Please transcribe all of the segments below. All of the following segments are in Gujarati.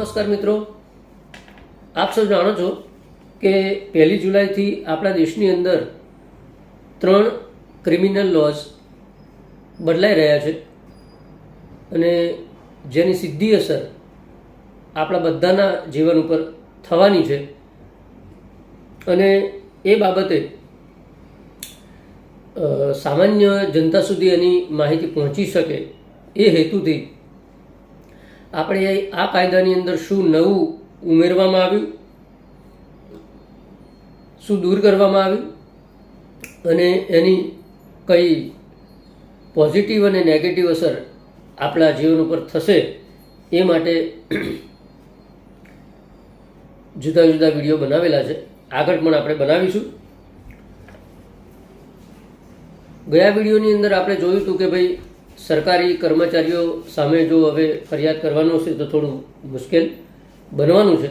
નમસ્કાર મિત્રો. આપ સૌ જાણો છો કે પહેલી જુલાઈથી આપણા દેશની અંદર ત્રણ ક્રિમિનલ લોઝ બદલાઈ રહ્યા છે અને જેની સીધી અસર આપણા બધાના જીવન ઉપર થવાની છે. અને એ બાબતે સામાન્ય જનતા સુધી એની માહિતી પહોંચી શકે એ હેતુથી આપણે આ કાયદાની અંદર શું નવું ઉમેરવામાં આવ્યું? શું દૂર કરવામાં આવ્યું? અને એની કઈ પોઝિટિવ અને નેગેટિવ અસર આપણા જીવન ઉપર થશે એ માટે જુદા જુદા વીડિયો બનાવેલા છે. આગળ પણ આપણે બનાવીશું. ગયા વિડીયોની અંદર આપણે જોયું હતું કે ભાઈ સરકારી કર્મચારીઓ સામે જો હવે ફરિયાદ કરવાનું હશે તો થોડું મુશ્કેલ બનવાનું છે.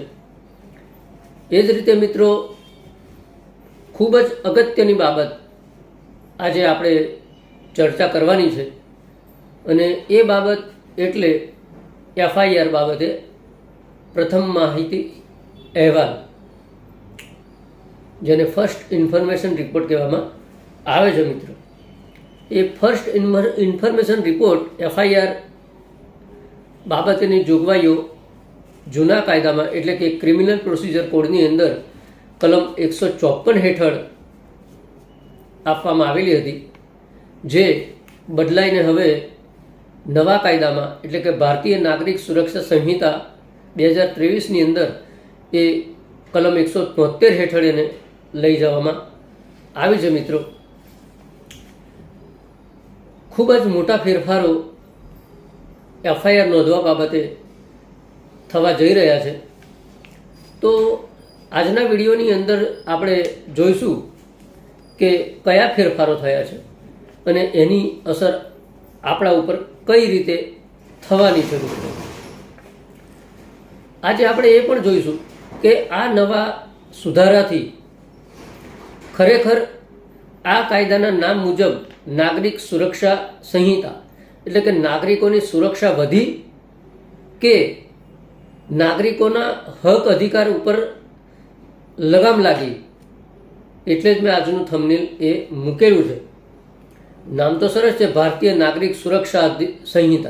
એ જ રીતે મિત્રો, ખૂબ જ અગત્યની બાબત આજે આપણે ચર્ચા કરવાની છે. અને એ બાબત એટલે એફઆઈઆર બાબતે પ્રથમ માહિતી અહેવાલ, જેને ફર્સ્ટ ઇન્ફોર્મેશન રિપોર્ટ કહેવામાં આવે છે મિત્રો. એ ફર્સ્ટ ઇન્ફોર્મેશન રિપોર્ટ એફઆઈઆર બાબતેની જોગવાઈઓ જૂના કાયદામાં, એટલે કે ક્રિમિનલ પ્રોસિજર કોડની અંદર કલમ એકસો ચોપન હેઠળ આપવામાં આવેલી હતી, જે બદલાઈને હવે નવા કાયદામાં, એટલે કે ભારતીય નાગરિક સુરક્ષા સંહિતા બે હજાર ત્રેવીસની અંદર એ કલમ એકસો તોતેર હેઠળ એને લઈ જવામાં આવી છે મિત્રો. ખૂબ જ મોટા ફેરફારો એફઆઈઆર નોંધવા બાબતે થવા જઈ રહ્યા છે. તો આજના વિડીયોની અંદર આપણે જોઈશું કે કયા ફેરફારો થયા છે અને એની અસર આપણા ઉપર કઈ રીતે થવાની જરૂર છે. આજે આપણે એ પણ જોઈશું કે આ નવા સુધારાથી ખરેખર આ કાયદાના નામ મુજબ નાગરિક સુરક્ષા સંહિતા. એટલે કે નાગરિકોની સુરક્ષા વધી કે નાગરિકોના હક અધિકાર ઉપર લગામ લાગી. એટલે જ મેં આજનું થંબનેલ એ મૂકેલું છે. નામ તો સરસ છે, ભારતીય નાગરિક સુરક્ષા સંહિતા.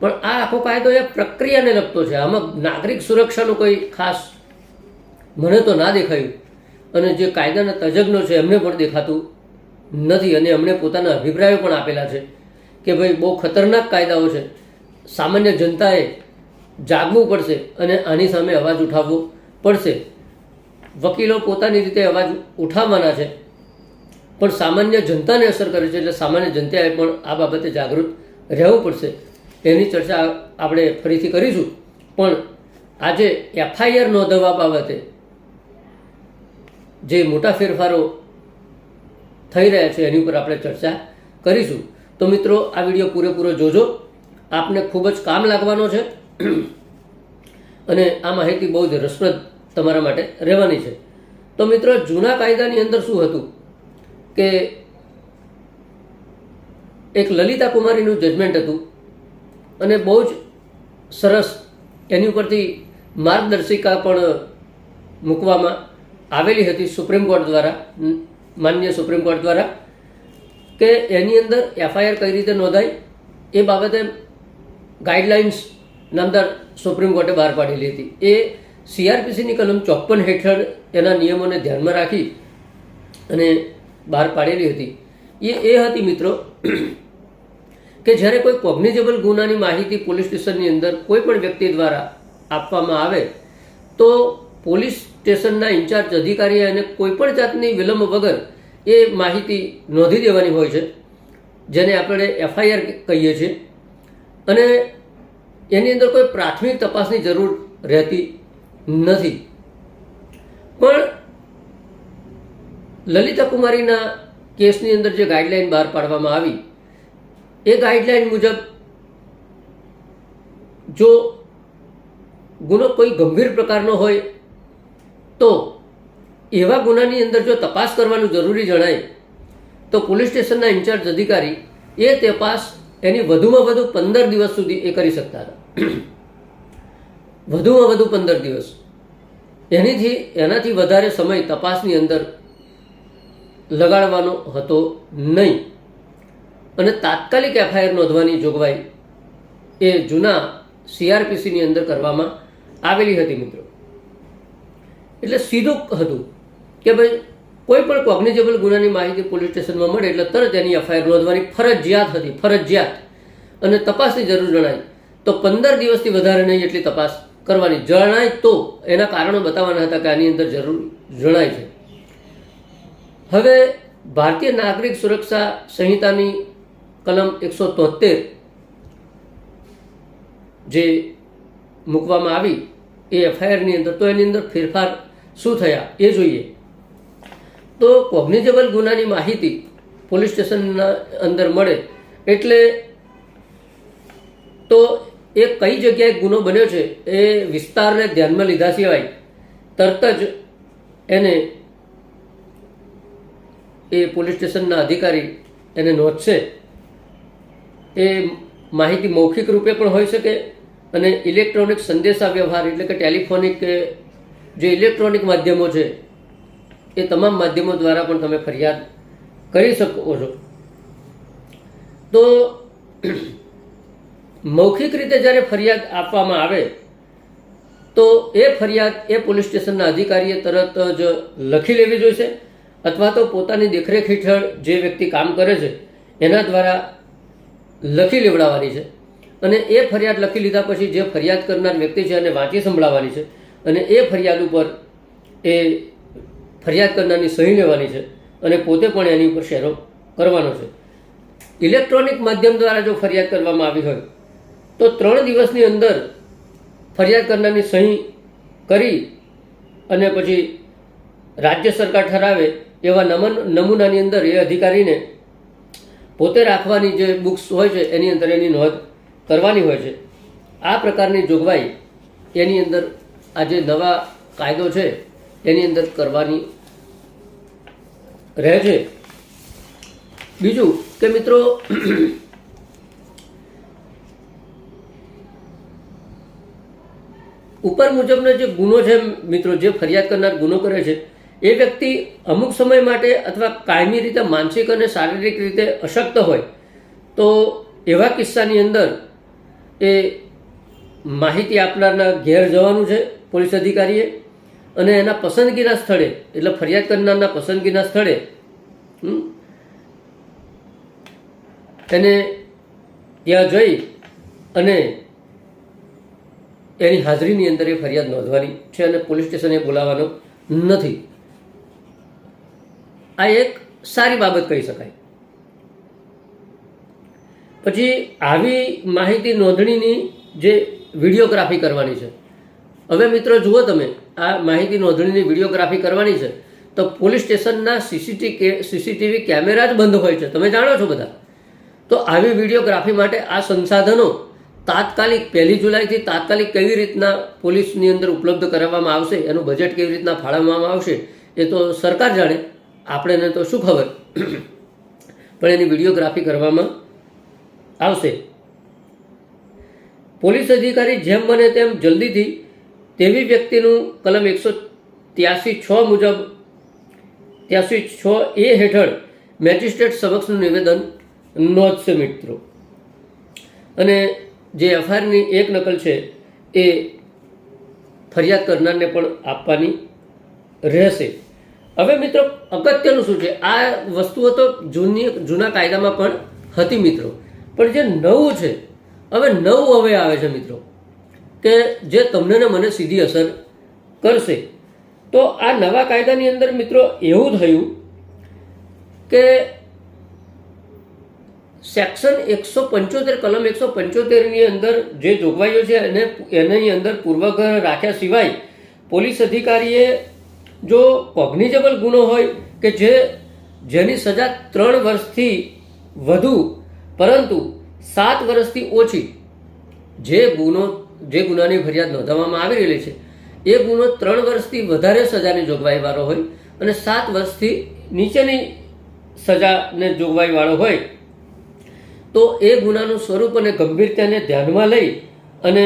પણ આ આખો કાયદો એ પ્રક્રિયાને લગતો છે. આમાં નાગરિક સુરક્ષાનું કોઈ ખાસ મને તો ના દેખાયું. અને જે કાયદાના તજજ્ઞો છે, એમને પણ દેખાતું નથી અને એમણે પોતાના અભિપ્રાયો પણ આપેલા છે કે ભાઈ બહુ ખતરનાક કાયદાઓ છે. સામાન્ય જનતાએ જાગવું પડશે અને આની સામે અવાજ ઉઠાવવો પડશે. વકીલો પોતાની રીતે અવાજ ઉઠાવવાના છે. પણ સામાન્ય જનતાને અસર કરે છે એટલે સામાન્ય જનતાએ પણ આ બાબતે જાગૃત રહેવું પડશે. એની ચર્ચા આપણે ફરીથી કરીશું. પણ આજે એફઆઈઆર નોંધવા બાબતે જે મોટા ફેરફારો થઈ રહ્યા છે એની ઉપર આપણે ચર્ચા કરીશું. તો મિત્રો, આ વીડિયો પૂરેપૂરો જોજો. આપને ખૂબ જ કામ લાગવાનો છે. અને આ માહિતી બહુ જ રસપ્રદ તમારા માટે રહેવાની છે. તો મિત્રો, જૂના કાયદાની અંદર શું હતું? કે એક લલિતા કુમારીનું જજમેન્ટ હતું અને બહુ જ સરસ એની ઉપરથી માર્ગદર્શિકા પણ મૂકવામાં આવેલી હતી સુપ્રીમ કોર્ટ દ્વારા. માન્ય સુપ્રીમ કોર્ટ દ્વારા કે એની અંદર એફઆઈઆર કઈ રીતે નોંધાય એ બાબતે ગાઈડલાઇન્સની અંદર સુપ્રીમ કોર્ટે બહાર પાડેલી હતી. એ સીઆરપીસીની કલમ ચોપન હેઠળ એના નિયમોને ધ્યાનમાં રાખી અને બહાર પાડેલી હતી. એ એ હતી મિત્રો કે જ્યારે કોઈ કોગ્નિઝેબલ ગુનાની માહિતી પોલીસ સ્ટેશનની અંદર કોઈ પણ વ્યક્તિ દ્વારા આપવામાં આવે તો પોલીસ સ્ટેશનના ઇન્ચાર્જ અધિકારીએ કોઈ પણ જાતની વિલંબ વગર એ માહિતી નોંધી દેવાની હોય છે, જેને આપણે એફઆઈઆર કહીએ છીએ. અને એની અંદર કોઈ પ્રાથમિક તપાસની જરૂર રહેતી નથી. પણ લલિતા કુમારીના કેસની અંદર જે ગાઈડલાઈન બહાર પાડવામાં આવી, એ ગાઈડલાઈન મુજબ જો ગુનો કોઈ ગંભીર પ્રકારનો હોય તો એવા ગુનાની અંદર જો તપાસ કરવાનું જરૂરી જણાય, તો પોલીસ સ્ટેશનના ઇન્ચાર્જ અધિકારી એ તપાસ એની વધુમાં વધુ પંદર દિવસ સુધી એ કરી શકતા હતા. વધુમાં વધુ પંદર દિવસ. એનીથી, એનાથી વધારે સમય તપાસની અંદર લગાડવાનો હતો નહીં. અને તાત્કાલિક એફઆઈઆર નોંધવાની જોગવાઈ એ જૂના સીઆરપીસીની અંદર કરવામાં આવેલી હતી, મિત્રો. એટલે સીધું હતું કે ભાઈ, કોઈ પણ કોગ્નિઝેબલ ગુનાની માહિતી પોલીસ સ્ટેશનમાં મળે એટલે તરત એની એફઆઈઆર નોંધવાની ફરજિયાત હતી, ફરજિયાત. અને તપાસની જરૂર જણાય. તો પંદર દિવસથી વધારે નહીં એટલી તપાસ કરવાની. જણાય તો. એના કારણો બતાવવાના હતા કે આની અંદર જરૂર જણાય છે. હવે ભારતીય નાગરિક સુરક્ષા સંહિતાની કલમ એકસો તોતેર જે મૂકવામાં આવી, એ એફઆઈઆરની અંદર, તો એની અંદર ફેરફાર શું થયા? એ જોઈએ. તો કોગ્નિઝેબલ ગુનાની માહિતી પોલીસ સ્ટેશનના અંદર મળે એટલે તો એ કઈ જગ્યાએ ગુનો બન્યો છે એ વિસ્તારને ધ્યાનમાં લીધા સિવાય તરત જ એને એ પોલીસ સ્ટેશનના અધિકારી એને નોંધશે. એ માહિતી મૌખિક રૂપે પણ હોઈ શકે અને ઇલેક્ટ્રોનિક સંદેશા વ્યવહાર એટલે કે ટેલિફોનિક જે ઇલેક્ટ્રોનિક માધ્યમો છે, એ તમામ માધ્યમો દ્વારા પણ તમે ફરિયાદ કરી શકો છો. તો મૌખિક રીતે જ્યારે ફરિયાદ આપવામાં આવે, તો એ ફરિયાદ એ પોલીસ સ્ટેશનના અધિકારીએ તરત જ લખી લેવી જોઈશે અથવા તો પોતાની દેખરેખ હેઠળ જે વ્યક્તિ કામ કરે છે, એના દ્વારા લખી લેવડાવવાની છે. અને એ ફરિયાદ લખી લીધા પછી જે ફરિયાદ કરનાર વ્યક્તિ છે એને વાંચી સંભળાવવાની છે. અને એ ફરિયાદ ઉપર એ ફરિયાદ કરનારની સહી લેવાની છે અને પોતે પણ એની ઉપર શેરો કરવાનો છે. ઇલેક્ટ્રોનિક માધ્યમ દ્વારા જો ફરિયાદ કરવામાં આવી હોય, તો ત્રણ દિવસની અંદર ફરિયાદ કરનારની સહી કરી અને પછી રાજ્ય સરકાર ઠરાવે એવા નમન નમૂનાની અંદર એ અધિકારીને પોતે રાખવાની જે બુક્સ હોય છે, એની અંદર એની નોંધ કરવાની હોય છે. આ પ્રકારની જોગવાઈ એની અંદર આ જે નવા કાયદો છે, એની અંદર કરવાની રહે છે. બીજું કે મિત્રો, ઉપર મુજબનો જે ગુનો છે મિત્રો, જે ફરિયાદ કરનાર ગુનો કરે છે, એ વ્યક્તિ અમુક સમય માટે અથવા કાયમી રીતે માનસિક અને શારીરિક રીતે અશક્ત હોય, તો એવા કિસ્સાની અંદર એ માહિતી આપનારના ઘેર જવાનું છે. પોલીસ અધિકારીએ અને એના પસંદગીના સ્થળે, એટલે ફરિયાદ કરનારના પસંદગીના સ્થળે એને ત્યાં જઈ અને એની હાજરીની અંદર એ ફરિયાદ નોંધવાની છે અને પોલીસ સ્ટેશને બોલાવવાનો નથી. આ એક સારી બાબત કહી શકાય. પછી આવી માહિતી નોંધણીની જે વિડીયોગ્રાફી કરવાની છે હવે મિત્રો જુઓ તમે, આ માહિતી નોંધણીની વિડીયોગ્રાફી કરવાની છે. તો પોલીસ સ્ટેશનના સીસીટીવી સીસીટીવી કેમેરા જ બંધ હોય છે. તમે જાણો છો બધા? તો આવી વિડીયોગ્રાફી માટે આ સંસાધનો તાત્કાલિક પહેલી જુલાઈથી તાત્કાલિક કેવી રીતના પોલીસની અંદર ઉપલબ્ધ કરાવવામાં આવશે, એનું બજેટ કેવી રીતના ફાળવવામાં આવશે, એ તો સરકાર જાણે. આપણને તો શું ખબર? પણ એની વિડીયોગ્રાફી કરવામાં આવશે. પોલીસ અધિકારી જેમ બને તેમ જલ્દીથી તેવી વ્યક્તિનું કલમ એકસો ત્યાસી છ મુજબ, ત્યાસી છ એ હેઠળ મેજિસ્ટ્રેટ સમક્ષનું નિવેદન નોંધશે મિત્રો. અને જે એફઆઈઆરની એક નકલ છે એ ફરિયાદ કરનારને પણ આપવાની રહેશે. હવે મિત્રો, અગત્યનું શું છે? આ વસ્તુઓ તો જૂની, જૂના કાયદામાં પણ હતી મિત્રો. પણ જે નવું છે, હવે નવું હવે આવે છે મિત્રો. કે જે તમને ને મને સીધી અસર કરશે. તો આ નવા કાયદાની અંદર મિત્રો એવું થયું કે સેક્શન એકસો પંચોતેર, કલમ એકસો પંચોતેરની અંદર જે જોગવાઈઓ છે એને એની અંદર પૂર્વગ્રહ રાખ્યા સિવાય પોલીસ અધિકારીએ જો કોગ્નિજેબલ ગુનો હોય કે જે જેની સજા ત્રણ વર્ષથી વધુ, પરંતુ સાત વર્ષથી ઓછી જે ગુનો જે ગુનાની ફરિયાદ નોંધવામાં આવી રહેલી છે, એ ગુનો ત્રણ વર્ષથી વધારે સજાની જોગવાઈવાળો હોય અને સાત વર્ષથી નીચેની સજાને જોગવાઈવાળો હોય, તો એ ગુનાનું સ્વરૂપ અને ગંભીરતાને ધ્યાનમાં લઈ અને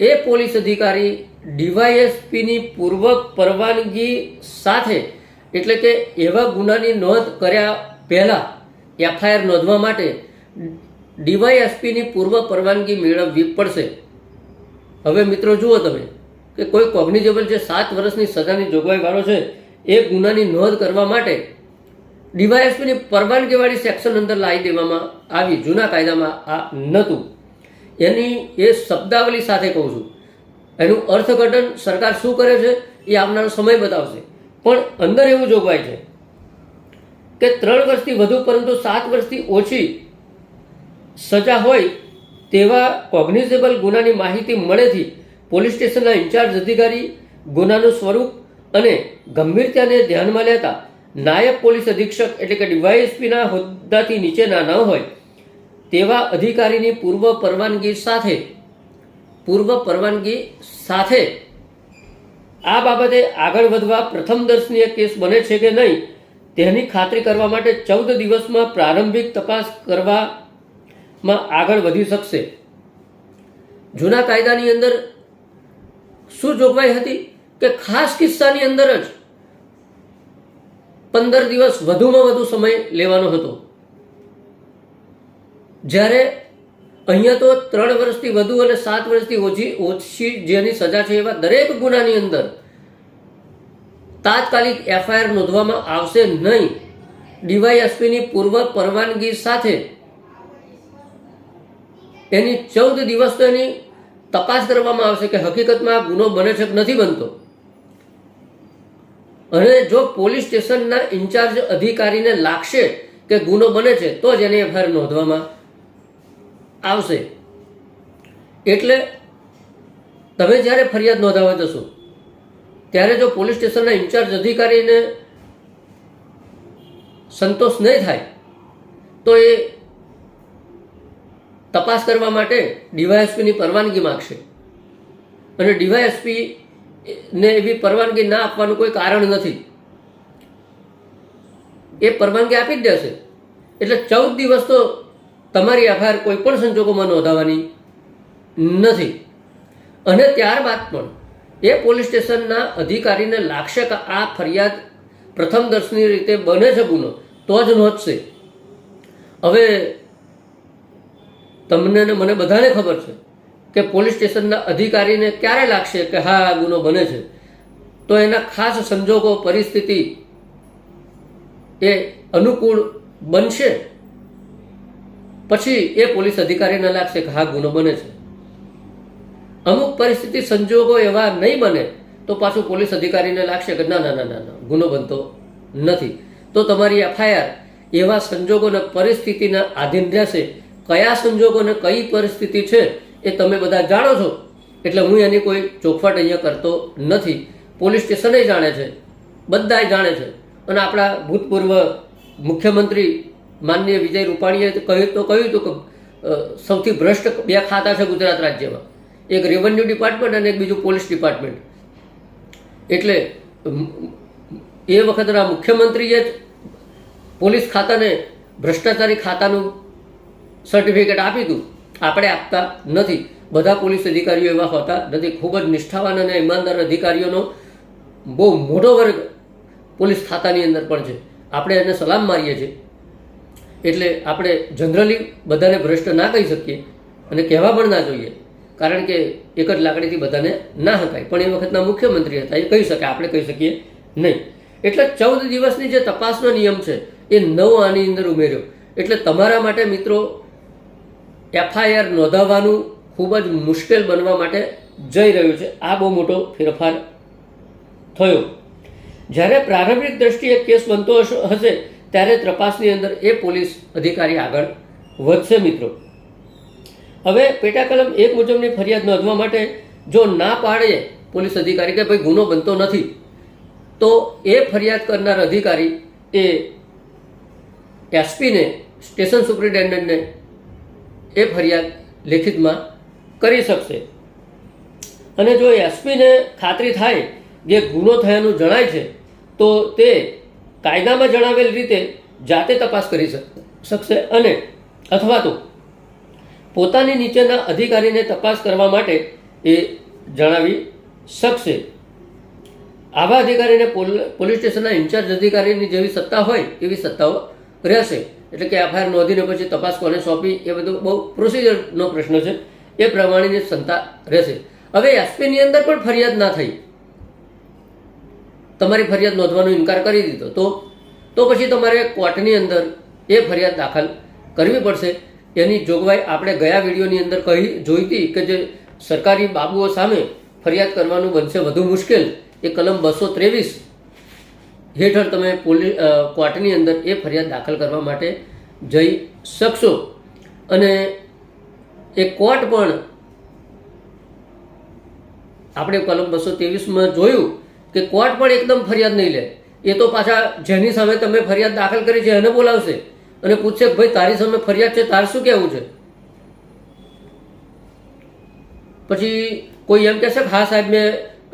એ પોલીસ અધિકારી ડીવાયએસપીની પૂર્વ પરવાનગી સાથે, એટલે કે એવા ગુનાની નોંધ કર્યા પહેલાં, એફઆઈઆર નોંધવા માટે ડીવાયએસપીની પૂર્વ પરવાનગી મેળવવી પડશે. હવે મિત્રો જુઓ તમે કે કોઈ કોગ્નિઝેબલ જે સાત વર્ષની સજાની જોગવાઈવાળો છે, એ ગુનાની નોંધ કરવા માટે ડીવાયએસપીની પરવાનગીવાળી સેક્શન અંદર લાવી દેવામાં આવી. જૂના કાયદામાં આ નહોતું. એની એ શબ્દાવલી સાથે કહું છું. એનું અર્થઘટન સરકાર શું કરે છે, એ આવનારો સમય બતાવશે. પણ અંદર એવું જોગવાઈ છે કે ત્રણ વર્ષથી વધુ પરંતુ સાત વર્ષથી ઓછી સજા હોય તેવા કોગ્નિઝેબલ ગુનાની માહિતી મળેથી પોલીસ સ્ટેશનના ઇન્ચાર્જ અધિકારી ગુનાનું સ્વરૂપ અને ગંભીરતાને ધ્યાનમાં લેતા નાયબ પોલીસ અધિક્ષક એટલે કે ડીવાયએસપીના હોદ્દાથી નીચેના ન હોય તેવા અધિકારીની પૂર્વ પરવાનગી સાથે, પૂર્વ પરવાનગી સાથે આ બાબતે આગળ વધવા પ્રથમ દર્શનીય કેસ બને છે કે નહીં તેની ખાતરી કરવા માટે ચૌદ દિવસમાં પ્રારંભિક તપાસ કરવામાં આગળ વધી શકશે. જૂના કાયદાની અંદર શું જોગવાઈ હતી કે ખાસ કિસ્સાની અંદર જ પંદર દિવસ વધુમાં વધુ સમય લેવાનો હતો. જ્યારે અહીંયા તો ત્રણ વર્ષથી વધુ અને સાત વર્ષથી ઓછી ઓછી જેની સજા છે એવા દરેક ગુનાની અંદર તાત્કાલિક એફઆઈઆર નોંધવામાં આવશે નહીં. ડીવાયએસપીની પૂર્વ પરવાનગી સાથે એની ચૌદ દિવસ તો એની તપાસ કરવામાં આવશે કે હકીકતમાં આ ગુનો બને છે કે નથી બનતો. અને જો પોલીસ સ્ટેશનના ઇન્ચાર્જ અધિકારીને લાગશે કે ગુનો બને છે, તો જ એની એફઆઈઆર નોંધવામાં આવશે. એટલે તમે જ્યારે ફરિયાદ નોંધાવવા જશો, ત્યારે જો પોલીસ સ્ટેશનના ઇન્ચાર્જ અધિકારીને સંતોષ નહીં થાય, તો એ તપાસ કરવા માટે ડીવાયએસપીની પરવાનગી માગશે. અને ડીવાયએસપી ને એવી પરવાનગી ના આપવાનું કોઈ કારણ નથી. એ પરવાનગી આપી જ દેશે. એટલે ચૌદ દિવસ તો તમારી એફઆઈઆર કોઈ પણ સંજોગોમાં નોંધાવાની નથી. અને ત્યારબાદ પણ એ પોલીસ સ્ટેશનના અધિકારીને લાગશે કે આ ફરિયાદ પ્રથમ દર્શની રીતે બને છે ગુનો, તો જ નોંધશે. હવે તમને ને મને બધાને ખબર છે કે પોલીસ સ્ટેશનના અધિકારીને ક્યારે લાગશે કે હા, આ ગુનો બને છે? તો એના ખાસ સંજોગો પરિસ્થિતિ એ અનુકૂળ બનશે? પછી એ પોલીસ અધિકારીને લાગશે કે હા, ગુનો બને છે. અમુક પરિસ્થિતિ સંજોગો એવા નહીં બને તો પાછું પોલીસ અધિકારીને લાગશે કે ના ના ના ના, ગુનો બનતો નથી. તો તમારી એફઆઈઆર એવા સંજોગોને પરિસ્થિતિના આધીન રહેશે કયા સંજોગોને કઈ પરિસ્થિતિ છે એ તમે બધા જાણો છો. એટલે હું એની કોઈ ચોખવટ અહીંયા કરતો નથી. પોલીસ સ્ટેશને જાણે છે. બધાય જાણે છે. અને આપણા ભૂતપૂર્વ મુખ્યમંત્રી માનનીય વિજય રૂપાણીએ કહ્યું તો કહ્યું હતું કે સૌથી ભ્રષ્ટ બે ખાતા છે ગુજરાત રાજ્યમાં. એક રેવન્યુ ડિપાર્ટમેન્ટ અને એક બીજું પોલીસ ડિપાર્ટમેન્ટ એટલે એ વખતના મુખ્યમંત્રીએ જ પોલીસ ખાતાને ભ્રષ્ટાચારી ખાતાનું સર્ટિફિકેટ આપી દઉં. આપણે આપતા નથી. બધા પોલીસ અધિકારીઓ એવા હોતા નથી. ખૂબ જ નિષ્ઠાવાન અને ઈમાનદાર અધિકારીઓનો બહુ મોટો વર્ગ પોલીસ ખાતાની અંદર પણ છે. આપણે એને સલામ મારીએ છીએ. એટલે આપણે જનરલી બધાને ભ્રષ્ટ ના કહી શકીએ અને કહેવા પણ ના જોઈએ. કારણ કે એક જ લાકડીથી બધાને ના હકાય. પણ એ વખતના મુખ્યમંત્રી હતા. એ કહી શકે, આપણે કહી શકીએ નહીં. એટલે ચૌદ દિવસની જે તપાસનો નિયમ છે, એ નવ આની અંદર ઉમેર્યો. એટલે તમારા માટે મિત્રો એફઆઈઆર નોંધાવવાનું ખૂબ જ મુશ્કેલ બનવા માટે જઈ રહ્યું છે. આ બહુ મોટો ફેરફાર થયો. જ્યારે પ્રારંભિક દ્રષ્ટિએ કેસ બનતો હશે ત્યારે તપાસની અંદર એ પોલીસ અધિકારી આગળ વધશે મિત્રો. હવે પેટા કલમ એક મુજબની ફરિયાદ નોંધવા માટે જો ના પાડે પોલીસ અધિકારી કે ભાઈ ગુનો બનતો નથી, તો એ ફરિયાદ કરનાર અધિકારી એ એસપીને, સ્ટેશન સુપ્રિન્ટેન્ડન્ટને એ ફરિયાદ લેખિતમાં કરી શકશે. અને જો એસપીને ખાતરી થાય કે ગુનો થયાનું જણાય છે, તો તે કાયદામાં જણાવેલ રીતે જાતે તપાસ કરી શક- શકશે અને અથવા તો પોતાની નીચેના અધિકારીને તપાસ કરવા માટે એ જણાવી શકશે. આવા અધિકારીને પોલ- પોલીસ સ્ટેશનના ઇન્ચાર્જ અધિકારીની જેવી સત્તા હોય, એવી સત્તાઓ રહેશે. એટલે કે એફઆઈઆર નોંધીને પછી તપાસ કોને સોંપી, એ બધું બહુ પ્રોસિજરનો પ્રશ્ન છે. એ પ્રમાણેની ક્ષમતા રહેશે. હવે એસપીની અંદર પણ ફરિયાદ ના થઈ. તમારી ફરિયાદ નોંધવાનો ઇનકાર કરી દીધો. તો તો પછી તમારે કોર્ટની અંદર એ ફરિયાદ દાખલ કરવી પડશે. એની જોગવાઈ આપણે ગયા વિડીયોની અંદર કહી, જોઈ હતી કે જે સરકારી બાબુઓ સામે ફરિયાદ કરવાનું બનશે વધુ મુશ્કેલ. એ કલમ બસો ત્રેવીસ હેઠળ તમે પોલીસ કોર્ટની અંદર એ ફરિયાદ દાખલ કરવા માટે જઈ શકશો. અને એ કોર્ટ પણ આપણે કલમ બસો ત્રેવીસમાં જોયું કે કોર્ટ પણ એકદમ ફરિયાદ નહીં લે. એ તો પાછા જેની સામે તમે ફરિયાદ દાખલ કરી છે એને બોલાવશે. અને પૂછશે ભાઈ, તારી સામે ફરિયાદ છે, તાર શું કહેવું છે? પછી કોઈ એમ કહેશે હા સાહેબ, મેં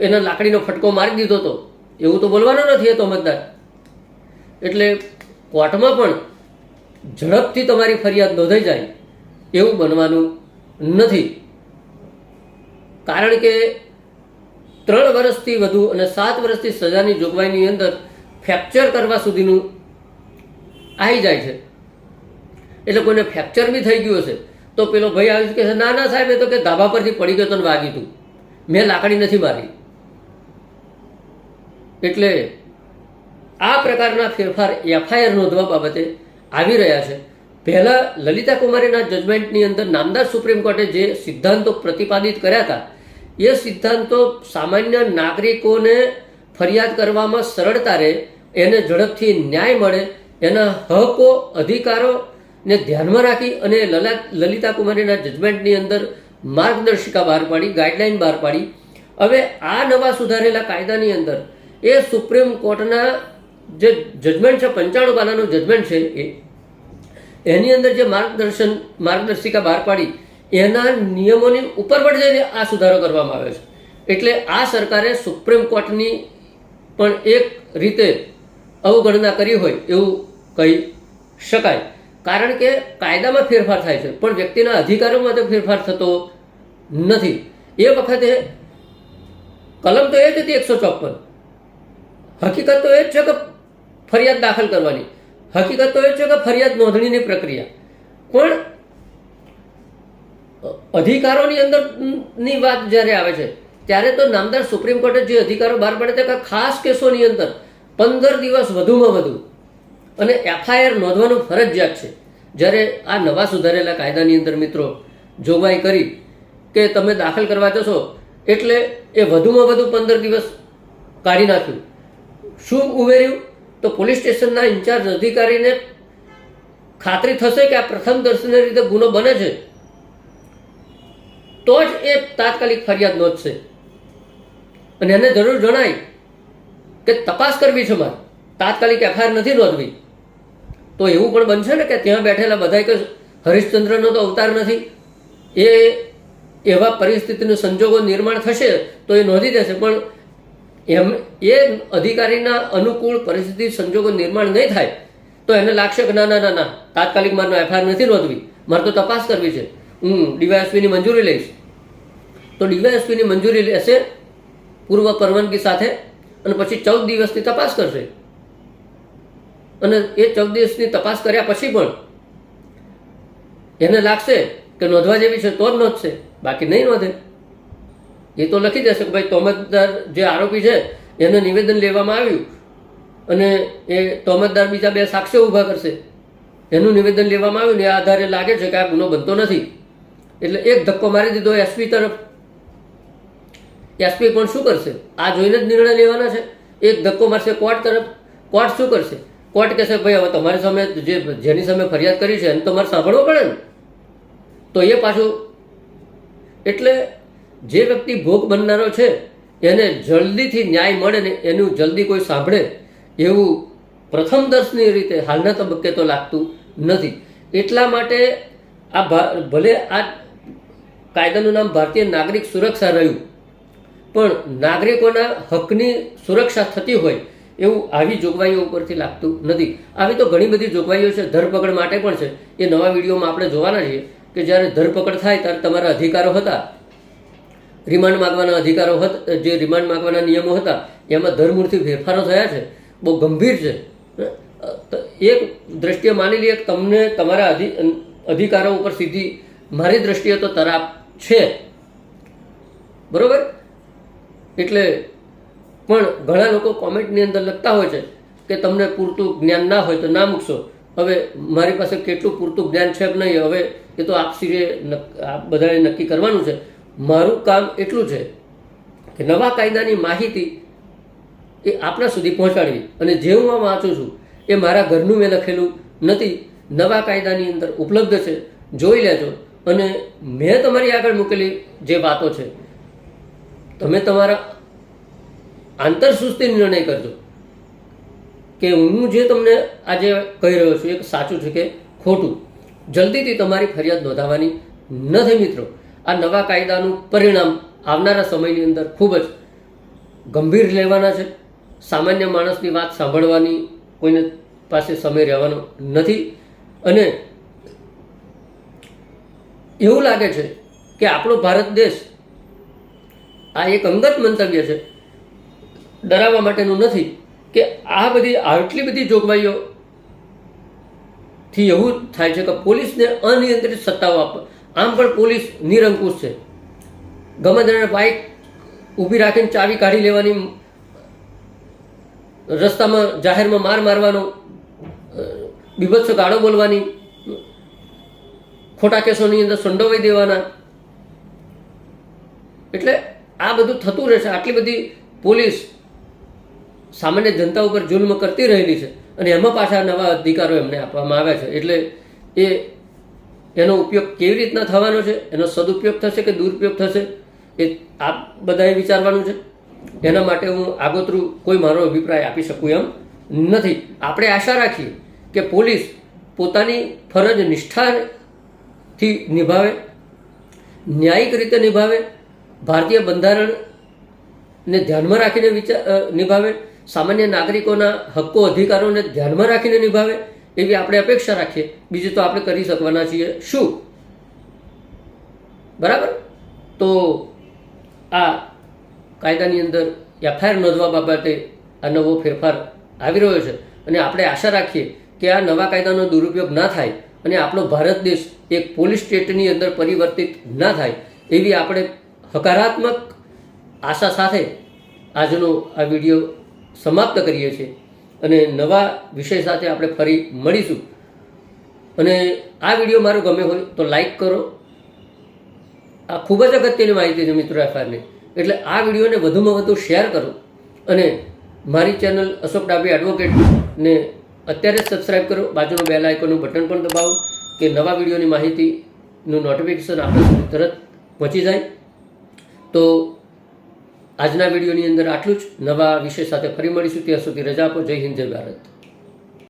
એના લાકડીનો ફટકો મારી દીધો હતો એવું તો બોલવાનું નથી એ તો મતદાર. એટલે કોર્ટમાં પણ ઝડપથી તમારી ફરિયાદ નોંધાઈ જાય એવું બનવાનું નથી. કારણ કે ત્રણ વર્ષથી વધુ અને સાત વર્ષથી સજાની જોગવાઈની અંદર ફ્રેક્ચર કરવા સુધીનું આવી જાય છે. એટલે કોઈને ફ્રેક્ચર બી થઈ ગયું હશે તો પેલો ભાઈ આવી કે ના ના સાહેબ, એ તો કે ધાબા પરથી પડી ગયો તો વાગી તું. મેં લાકડી નથી મારી. એટલે આ પ્રકારના ફેરફાર એફઆઈઆર નોંધવા બાબતે આવી રહ્યા છે. પહેલાં લલિતા કુમારીના જજમેન્ટની અંદર નામદાર સુપ્રીમ કોર્ટે જે સિદ્ધાંતો પ્રતિપાદિત કર્યા હતા, એ સિદ્ધાંતો સામાન્ય નાગરિકોને ફરિયાદ કરવામાં સરળતા રહે, એને ઝડપથી ન્યાય મળે, એના હકો અધિકારોને ધ્યાનમાં રાખી અને લલા લલિતા કુમારીના જજમેન્ટની અંદર માર્ગદર્શિકા બહાર પાડી, ગાઈડલાઈન બહાર પાડી. હવે આ નવા સુધારેલા કાયદાની અંદર એ સુપ્રીમ કોર્ટના જે જજમેન્ટ છે, પંચાણું પાનાનું જજમેન્ટ છે એ. એની અંદર જે માર્ગદર્શન, માર્ગદર્શિકા બહાર પાડી, એના નિયમોની ઉપર પણ જઈને આ સુધારો કરવામાં આવ્યો છે. એટલે આ સરકારે સુપ્રીમ કોર્ટની પણ એક રીતે અવગણના કરી હોય એવું કહી શકાય. કારણ કે કાયદામાં ફેરફાર થાય છે, પણ વ્યક્તિના અધિકારોમાં તો ફેરફાર થતો નથી. એ વખતે કલમ તો એ જ હતી એકસો ચોપન. હકીકત તો એ જ છે કે ફરિયાદ દાખલ કરવાની. હકીકત તો એ જ છે કે ફરિયાદ નોંધણીની પ્રક્રિયા. પણ અધિકારોની અંદરની વાત જ્યારે આવે છે, ત્યારે તો નામદાર સુપ્રીમ કોર્ટે જે અધિકારો બહાર પાડે કે ખાસ કેસોની અંદર પંદર દિવસ વધુમાં વધુ અને એફઆઈઆર નોંધવાનું ફરજિયાત છે. જ્યારે આ નવા સુધારેલા કાયદાની અંદર મિત્રો જોગવાઈ કરી કે તમે દાખલ કરવા જશો, એટલે એ વધુમાં વધુ પંદર દિવસ કાઢી નાખ્યું. શું ઉમેર્યું? તો પોલીસ સ્ટેશનના ઇન્ચાર્જ અધિકારીને ખાતરી થશે કે આ પ્રથમ દર્શનની રીતે ગુનો બને છે? તો જ એ તાત્કાલિક ફરિયાદ નોંધશે. અને એને જરૂર જણાય કે તપાસ કરવી છે મારે. તાત્કાલિક એફઆઈઆર નથી નોંધવી. તો એવું પણ બનશે ને કે ત્યાં બેઠેલા બધા કે હરિશ્ચંદ્રનો તો અવતાર નથી? એ એવા પરિસ્થિતિનું સંજોગો નિર્માણ થશે તો એ નોંધી દેશે. પણ એમ એ અધિકારીના અનુકૂળ પરિસ્થિતિ સંજોગો નિર્માણ નહીં થાય, તો એને લાગશે કે ના ના ના તાત્કાલિક મારે એફઆઈઆર નથી નોંધવી. મારે તો તપાસ કરવી છે. હું ડીવાયએસપીની મંજૂરી લઈશ. તો ડીવાયએસપીની મંજૂરી લેશે પૂર્વ પરવાનગી સાથે અને પછી ચૌદ દિવસની તપાસ કરશે. અને એ ચૌદ દિવસની તપાસ કર્યા પછી પણ એને લાગશે કે નોંધવા જેવી છે તો જ નોંધશે. બાકી નહીં નોંધે. એ તો લખી દેશે કે ભાઈ તોમતદાર જે આરોપી છે, એનું નિવેદન લેવામાં આવ્યું અને એ તોમતદાર બીજા બે સાક્ષ્ય ઊભા કરશે. એનું નિવેદન લેવામાં આવ્યું ને એ આધારે લાગે છે કે આ ગુનો બનતો નથી. એટલે એક ધક્કો મારી દીધો એસપી તરફ. એસપી પણ શું કરશે? આ જોઈને જ નિર્ણય લેવાના છે. એક ધક્કો મારશે કોર્ટ તરફ. કોર્ટ શું કરશે? કોર્ટ કહેશે ભાઈ, હવે તમારી સામે જે, જેની સામે ફરિયાદ કરી છે, એને તમારે સાંભળવો પડે ને. તો એ પાછું એટલે જે વ્યક્તિ ભોગ બનનારો છે, એને જલ્દીથી ન્યાય મળે ને એનું જલ્દી કોઈ સાંભળે, એવું પ્રથમ દર્શની રીતે હાલના તબક્કે તો લાગતું નથી. એટલા માટે આ ભલે આ કાયદાનું નામ ભારતીય નાગરિક સુરક્ષા રહ્યું, પણ નાગરિકોના હકની સુરક્ષા થતી હોય એવું આવી જોગવાઈઓ ઉપરથી લાગતું નથી. આવી તો ઘણી બધી જોગવાઈઓ છે, ધરપકડ માટે પણ છે. એ નવા વિડીયોમાં આપણે જોવાના છીએ કે જ્યારે ધરપકડ થાય ત્યારે તમારા અધિકારો હતા રિમાન્ડ માગવાના અધિકારો હતા, જે રિમાન્ડ માગવાના નિયમો હતા, એમાં ધરમૂળથી ફેરફારો થયા છે, બહુ ગંભીર છે. એક દ્રષ્ટિએ માની લઈએ તમને તમારા અધિકારો ઉપર સીધી મારી દ્રષ્ટિએ તો તરાપ છે. બરોબર? એટલે પણ ઘણા લોકો કોમેન્ટની અંદર લખતા હોય છે કે તમને પૂરતું જ્ઞાન ના હોય તો ના મૂકશો. હવે મારી પાસે કેટલું પૂરતું જ્ઞાન છે કે નહીં, હવે એ તો આપસીરે નક- આપ બધાએ નક્કી કરવાનું છે. મારું કામ એટલું છે કે નવા કાયદાની માહિતી એ આપણા સુધી પહોંચાડવી. અને જે હું આ વાંચું છું, એ મારા ઘરનું મેં લખેલું નથી. નવા કાયદાની અંદર ઉપલબ્ધ છે, જોઈ લેજો. અને મેં તમારી આગળ મૂકેલી જે વાતો છે, તમે તમારા આંતરસુસ્તી નિર્ણય કરજો. કે હું જે તમને આજે કહી રહ્યો છું, એ સાચું છે કે ખોટું? જલ્દીથી તમારી ફરિયાદ નોંધાવવાની નથી, મિત્રો. આ નવા કાયદાનું પરિણામ આવનારા સમયની અંદર ખૂબ જ ગંભીર લેવાના છે. સામાન્ય માણસની વાત સાંભળવાની કોઈને પાસે સમય રહેવાનો નથી. અને એવું લાગે છે કે આપણો ભારત દેશ આ એક અંગત મંતવ્ય છે. ડરાવવા માટેનું નથી કે આ બધી, આટલી બધી જોગવાઈઓ થી એવું થાય છે કે પોલીસને અનિયંત્રિત સત્તાઓ આપ આમ પણ પોલીસ નિરંકુશ છે. ગમે તેને બાઇક ઊભી રાખીને ચાવી કાઢી લેવાની, રસ્તામાં જાહેરમાં માર મારવાનો બીભત્સ ગાળો બોલવાની, ખોટા કેસોની અંદર સંડોવાઈ દેવાના. એટલે આ બધું થતું રહેશે. આટલી બધી પોલીસ સામાન્ય જનતા ઉપર જુલ્મ કરતી રહેલી છે અને એમાં પાછા નવા અધિકારો એમને આપવામાં આવ્યા છે. એટલે એ એનો ઉપયોગ કેવી રીતના થવાનો છે? એનો સદુપયોગ થશે કે દુરુપયોગ થશે? એ આપ બધાએ વિચારવાનું છે. એના માટે હું આગોતરું કોઈ મારો અભિપ્રાય આપી શકું એમ નથી. આપણે આશા રાખીએ કે પોલીસ પોતાની ફરજ નિષ્ઠાથી નિભાવે, ન્યાયિક રીતે નિભાવે, ભારતીય બંધારણને ધ્યાનમાં રાખીને વિચાર નિભાવે, સામાન્ય નાગરિકોના હક્કો અધિકારોને ધ્યાનમાં રાખીને નિભાવે એવી આપણે અપેક્ષા રાખીએ. બીજું તો આપણે કરી શકવાના છીએ. શું? બરાબર? તો આ કાયદાની અંદર એફઆઈઆર નોંધવા બાબતે આ નવો ફેરફાર આવી રહ્યો છે. અને આપણે આશા રાખીએ કે આ નવા કાયદાનો દુરુપયોગ ના થાય અને આપણો ભારત દેશ એક પોલીસ સ્ટેટની અંદર પરિવર્તિત ના થાય એવી આપણે હકારાત્મક આશા સાથે આજનો આ વીડિયો સમાપ્ત કરીએ છીએ. અને નવા વિષય સાથે આપણે ફરી મળીશું. અને આ વીડિયો મારો ગમે હોય તો લાઈક કરો. આ ખૂબ જ અગત્યની માહિતી છે મિત્રો એફઆરની એટલે આ વિડીયોને વધુમાં વધુ શેર કરો. અને મારી ચેનલ અશોક ડાબી એડવોકેટને અત્યારે જ સબસ્ક્રાઈબ કરો. બાજુનું બેલ આઇકોનનું બટન પણ દબાવો કે નવા વિડીયોની માહિતીનું નોટિફિકેશન આપણે તરત પહોંચી જાય. તો આજના વિડીયોની અંદર આટલું જ. નવા વિષય સાથે ફરી મળીશું. ત્યાં સુધી રજા આપો. જય હિન્દ, જય ભારત.